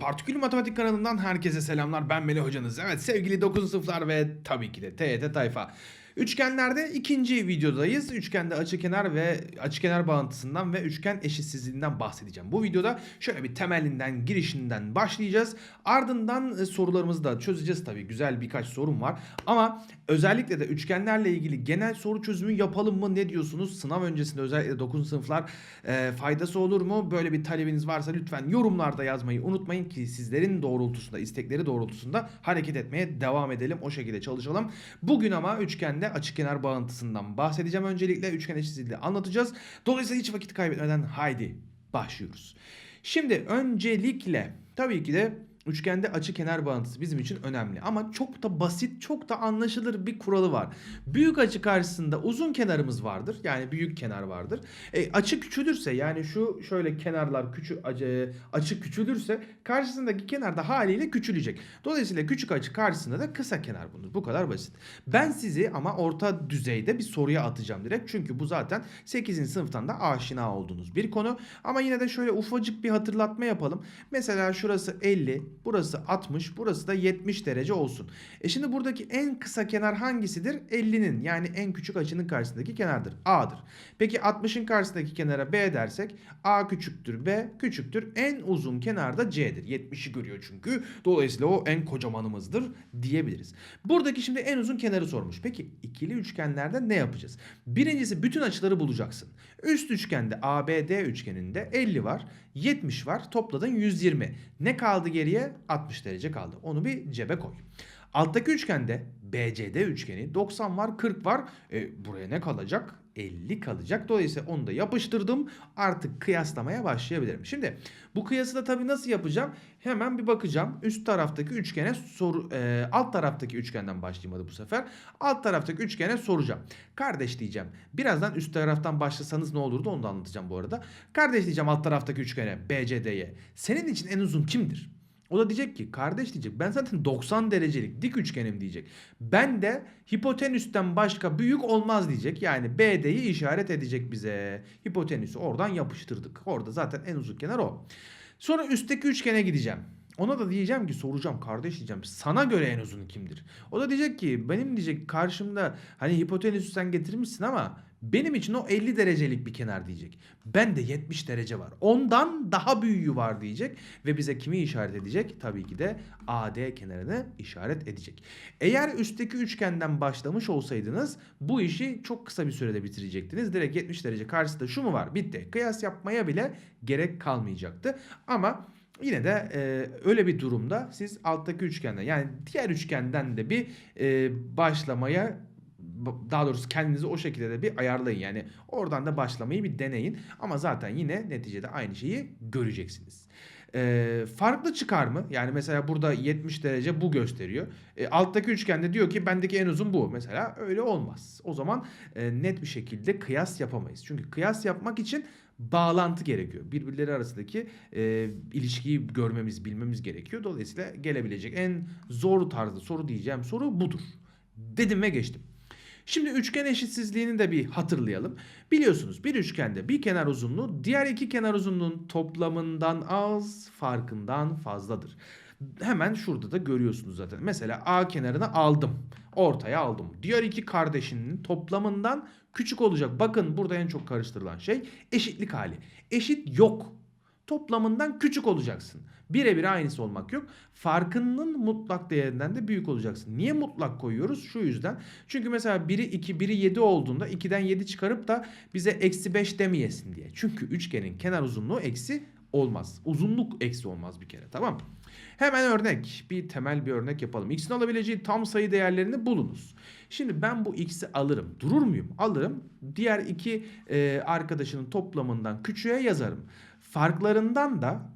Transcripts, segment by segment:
Partikül Matematik kanalından herkese selamlar. Ben Melih hocanız. Evet sevgili 9. sınıflar ve tabii ki de TYT tayfa. Üçgenlerde ikinci videodayız. Üçgende açıkenar ve açıkenar bağıntısından ve üçgen eşitsizliğinden bahsedeceğim. Bu videoda şöyle bir temelinden, girişinden başlayacağız. Ardından e, sorularımızı da çözeceğiz tabii. Güzel birkaç sorum var. Ama özellikle de üçgenlerle ilgili genel soru çözümü yapalım mı ne diyorsunuz? Sınav öncesinde özellikle 9. sınıflar e, faydası olur mu? Böyle bir talebiniz varsa lütfen yorumlarda yazmayı unutmayın ki sizlerin doğrultusunda, istekleri doğrultusunda hareket etmeye devam edelim. O şekilde çalışalım. Bugün ama üçgende açıkenar bağıntısından bahsedeceğim. Öncelikle üçgen eşitsizliği anlatacağız. Dolayısıyla hiç vakit kaybetmeden haydi başlıyoruz. Şimdi öncelikle tabii ki de üçgende açı kenar bağıntısı bizim için önemli. Ama çok da basit, çok da anlaşılır bir kuralı var. Büyük açı karşısında uzun kenarımız vardır. Yani büyük kenar vardır. E, açı küçülürse yani şu şöyle kenarlar küçük açı, açı küçülürse karşısındaki kenar da haliyle küçülecek. Dolayısıyla küçük açı karşısında da kısa kenar bulunur. Bu kadar basit. Ben sizi ama orta düzeyde bir soruya atacağım direkt. Çünkü bu zaten 8. sınıftan da aşina olduğunuz bir konu. Ama yine de şöyle ufacık bir hatırlatma yapalım. Mesela şurası 50, burası 60, burası da 70 derece olsun. E şimdi buradaki en kısa kenar hangisidir? 50'nin yani en küçük açının karşısındaki kenardır. A'dır. Peki 60'ın karşısındaki kenara B dersek A küçüktür B küçüktür. En uzun kenar da C'dir. 70'i görüyor çünkü. Dolayısıyla o en kocamanımızdır diyebiliriz. Buradaki şimdi en uzun kenarı sormuş. Peki ikili üçgenlerde ne yapacağız? Birincisi bütün açıları bulacaksın. Üst üçgende ABD üçgeninde 50 var, 70 var. Topladın 120. Ne kaldı geriye? 60 derece kaldı. Onu bir cebe koy. Alttaki üçgende BCD üçgeni 90 var 40 var. E, buraya ne kalacak? 50 kalacak. Dolayısıyla onu da yapıştırdım. Artık kıyaslamaya başlayabilirim. Şimdi bu kıyası da tabii nasıl yapacağım? Hemen bir bakacağım. Üst taraftaki üçgene soru e, alt taraftaki üçgenden başlayayım hadi bu sefer. Alt taraftaki üçgene soracağım. Kardeş diyeceğim. Birazdan üst taraftan başlasanız ne olurdu onu da anlatacağım bu arada. Kardeş diyeceğim alt taraftaki üçgene BCD'ye. Senin için en uzun kimdir? O da diyecek ki kardeş diyecek ben zaten 90 derecelik dik üçgenim diyecek. Ben de hipotenüsten başka büyük olmaz diyecek. Yani BD'yi işaret edecek bize. Hipotenüsü oradan yapıştırdık. Orada zaten en uzun kenar o. Sonra üstteki üçgene gideceğim. Ona da diyeceğim ki soracağım kardeş diyeceğim sana göre en uzun kimdir? O da diyecek ki benim diyecek karşımda hani hipotenüsü sen getirmişsin ama benim için o 50 derecelik bir kenar diyecek. Ben de 70 derece var. Ondan daha büyüğü var diyecek ve bize kimi işaret edecek? Tabii ki de AD kenarını işaret edecek. Eğer üstteki üçgenden başlamış olsaydınız bu işi çok kısa bir sürede bitirecektiniz. Direkt 70 derece karşısında şu mu var? Bitti. Kıyas yapmaya bile gerek kalmayacaktı. Ama Yine de e, öyle bir durumda siz alttaki üçgenden yani diğer üçgenden de bir e, başlamaya daha doğrusu kendinizi o şekilde de bir ayarlayın. Yani oradan da başlamayı bir deneyin. Ama zaten yine neticede aynı şeyi göreceksiniz. E, farklı çıkar mı? Yani mesela burada 70 derece bu gösteriyor. E, alttaki üçgende diyor ki bendeki en uzun bu. Mesela öyle olmaz. O zaman e, net bir şekilde kıyas yapamayız. Çünkü kıyas yapmak için bağlantı gerekiyor. Birbirleri arasındaki e, ilişkiyi görmemiz, bilmemiz gerekiyor. Dolayısıyla gelebilecek en zor tarzda soru diyeceğim soru budur. Dedim ve geçtim. Şimdi üçgen eşitsizliğini de bir hatırlayalım. Biliyorsunuz bir üçgende bir kenar uzunluğu diğer iki kenar uzunluğun toplamından az, farkından fazladır. Hemen şurada da görüyorsunuz zaten. Mesela A kenarını aldım. Ortaya aldım. Diğer iki kardeşinin toplamından küçük olacak. Bakın burada en çok karıştırılan şey eşitlik hali. Eşit yok. Toplamından küçük olacaksın. Birebir aynısı olmak yok. Farkının mutlak değerinden de büyük olacaksın. Niye mutlak koyuyoruz? Şu yüzden. Çünkü mesela biri 2, biri 7 olduğunda 2'den 7 çıkarıp da bize eksi 5 demeyesin diye. Çünkü üçgenin kenar uzunluğu eksi olmaz. Uzunluk eksi olmaz bir kere tamam? Hemen örnek bir temel bir örnek yapalım. X'in alabileceği tam sayı değerlerini bulunuz. Şimdi ben bu x'i alırım. Durur muyum? Alırım. Diğer iki e, arkadaşının toplamından küçüğe yazarım. Farklarından da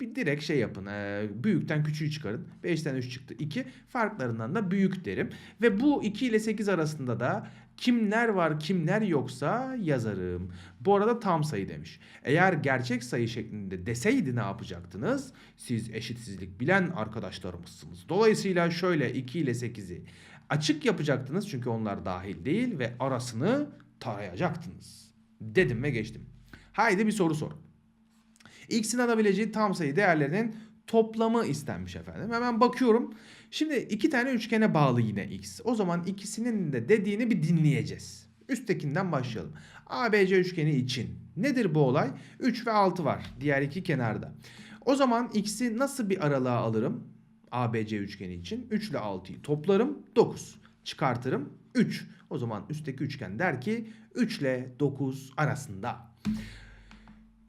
bir direkt şey yapın. E, büyükten küçüğü çıkarın. 5'ten 3 çıktı 2. Farklarından da büyük derim. Ve bu 2 ile 8 arasında da kimler var kimler yoksa yazarım. Bu arada tam sayı demiş. Eğer gerçek sayı şeklinde deseydi ne yapacaktınız? Siz eşitsizlik bilen arkadaşlarımızsınız. Dolayısıyla şöyle 2 ile 8'i açık yapacaktınız çünkü onlar dahil değil ve arasını tarayacaktınız. Dedim ve geçtim. Haydi bir soru sor. X'in alabileceği tam sayı değerlerinin toplamı istenmiş efendim. Hemen bakıyorum. Şimdi iki tane üçgene bağlı yine x. O zaman ikisinin de dediğini bir dinleyeceğiz. Üsttekinden başlayalım. ABC üçgeni için nedir bu olay? 3 ve 6 var diğer iki kenarda. O zaman x'i nasıl bir aralığa alırım? ABC üçgeni için 3 ile 6'yı toplarım 9. Çıkartırım 3. O zaman üstteki üçgen der ki 3 ile 9 arasında.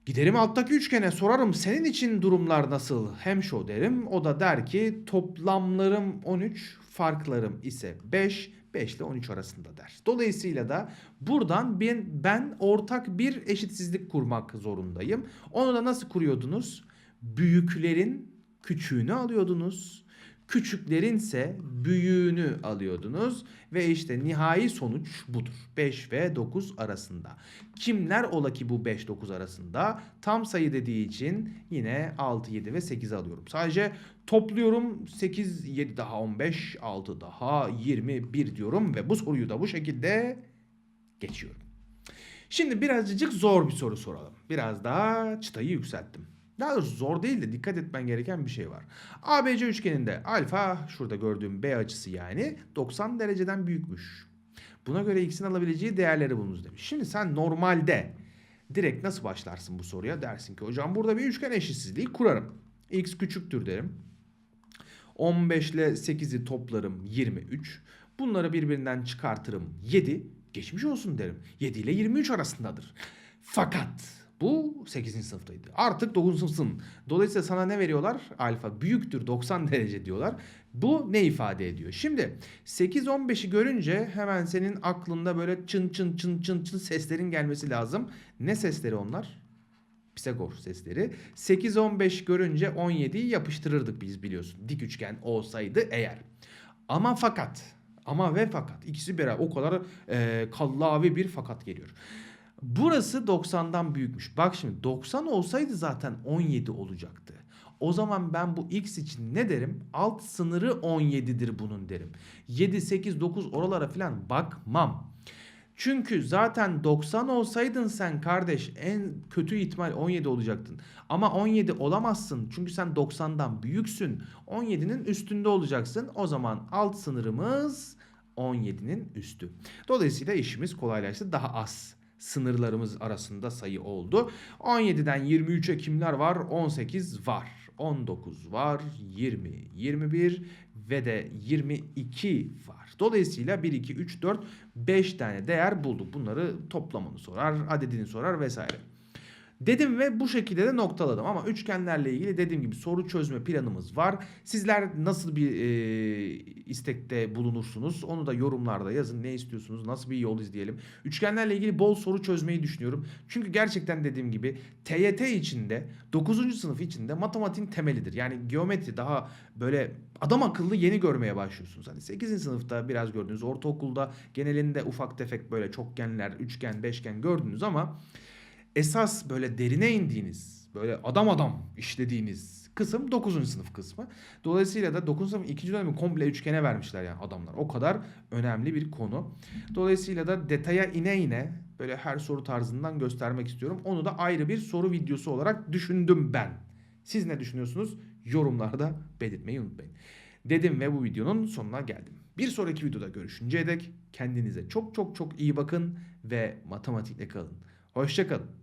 Giderim alttaki üçgene sorarım senin için durumlar nasıl? Hem şu derim. O da der ki toplamlarım 13, farklarım ise 5. 5 ile 13 arasında der. Dolayısıyla da buradan ben, ben ortak bir eşitsizlik kurmak zorundayım. Onu da nasıl kuruyordunuz? Büyüklerin küçüğünü alıyordunuz. Küçüklerin ise büyüğünü alıyordunuz ve işte nihai sonuç budur. 5 ve 9 arasında. Kimler ola ki bu 5-9 arasında? Tam sayı dediği için yine 6, 7 ve 8 alıyorum. Sadece topluyorum 8, 7 daha 15, 6 daha 21 diyorum ve bu soruyu da bu şekilde geçiyorum. Şimdi birazcık zor bir soru soralım. Biraz daha çıtayı yükselttim. Daha doğrusu zor değil de dikkat etmen gereken bir şey var. ABC üçgeninde alfa şurada gördüğüm B açısı yani 90 dereceden büyükmüş. Buna göre x'in alabileceği değerleri bulunuz demiş. Şimdi sen normalde direkt nasıl başlarsın bu soruya? Dersin ki hocam burada bir üçgen eşitsizliği kurarım. x küçüktür derim. 15 ile 8'i toplarım 23. Bunları birbirinden çıkartırım 7. Geçmiş olsun derim. 7 ile 23 arasındadır. Fakat bu 8. sınıftaydı. Artık 9. sınıfsın. Dolayısıyla sana ne veriyorlar? Alfa büyüktür 90 derece diyorlar. Bu ne ifade ediyor? Şimdi 8-15'i görünce hemen senin aklında böyle çın çın çın çın çın seslerin gelmesi lazım. Ne sesleri onlar? Pisagor sesleri. 8-15 görünce 17'yi yapıştırırdık biz biliyorsun. Dik üçgen olsaydı eğer. Ama fakat ama ve fakat ikisi beraber o kadar e, kallavi bir fakat geliyor. Burası 90'dan büyükmüş. Bak şimdi 90 olsaydı zaten 17 olacaktı. O zaman ben bu x için ne derim? Alt sınırı 17'dir bunun derim. 7, 8, 9 oralara falan bakmam. Çünkü zaten 90 olsaydın sen kardeş en kötü ihtimal 17 olacaktın. Ama 17 olamazsın çünkü sen 90'dan büyüksün. 17'nin üstünde olacaksın. O zaman alt sınırımız 17'nin üstü. Dolayısıyla işimiz kolaylaştı. Daha az sınırlarımız arasında sayı oldu. 17'den 23'e kimler var? 18 var. 19 var. 20, 21 ve de 22 var. Dolayısıyla 1, 2, 3, 4, 5 tane değer bulduk. Bunları toplamını sorar, adedini sorar vesaire. Dedim ve bu şekilde de noktaladım ama üçgenlerle ilgili dediğim gibi soru çözme planımız var. Sizler nasıl bir e, istekte bulunursunuz onu da yorumlarda yazın. Ne istiyorsunuz? Nasıl bir yol izleyelim? Üçgenlerle ilgili bol soru çözmeyi düşünüyorum. Çünkü gerçekten dediğim gibi TYT içinde 9. sınıf içinde matematiğin temelidir. Yani geometri daha böyle adam akıllı yeni görmeye başlıyorsunuz. Hani 8. sınıfta biraz gördünüz. Ortaokulda genelinde ufak tefek böyle çokgenler, üçgen, beşgen gördünüz ama esas böyle derine indiğiniz, böyle adam adam işlediğiniz kısım 9. sınıf kısmı. Dolayısıyla da 9. sınıf ikinci dönemi komple üçgene vermişler yani adamlar. O kadar önemli bir konu. Dolayısıyla da detaya ine ine böyle her soru tarzından göstermek istiyorum. Onu da ayrı bir soru videosu olarak düşündüm ben. Siz ne düşünüyorsunuz? Yorumlarda belirtmeyi unutmayın. Dedim ve bu videonun sonuna geldim. Bir sonraki videoda görüşünceye dek kendinize çok çok çok iyi bakın ve matematikle kalın. Hoşçakalın.